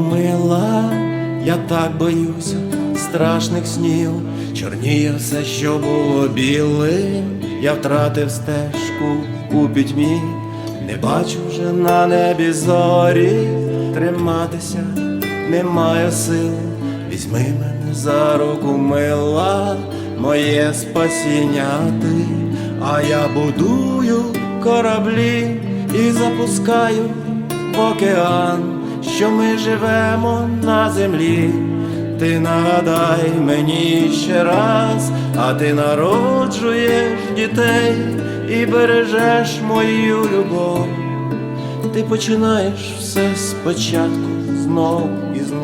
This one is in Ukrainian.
мила, я так боюся страшних снів, чорніє все, що було білим, я втратив стежку у пітьмі, не бачу вже на небі зорі, триматися немає сил. Візьми мене за руку, мила, моє спасіння ти, а я будую кораблі і запускаю в океан, що ми живемо на землі. Ти нагадай мені ще раз, а ти народжуєш дітей і бережеш мою любов. Ти починаєш все спочатку знову.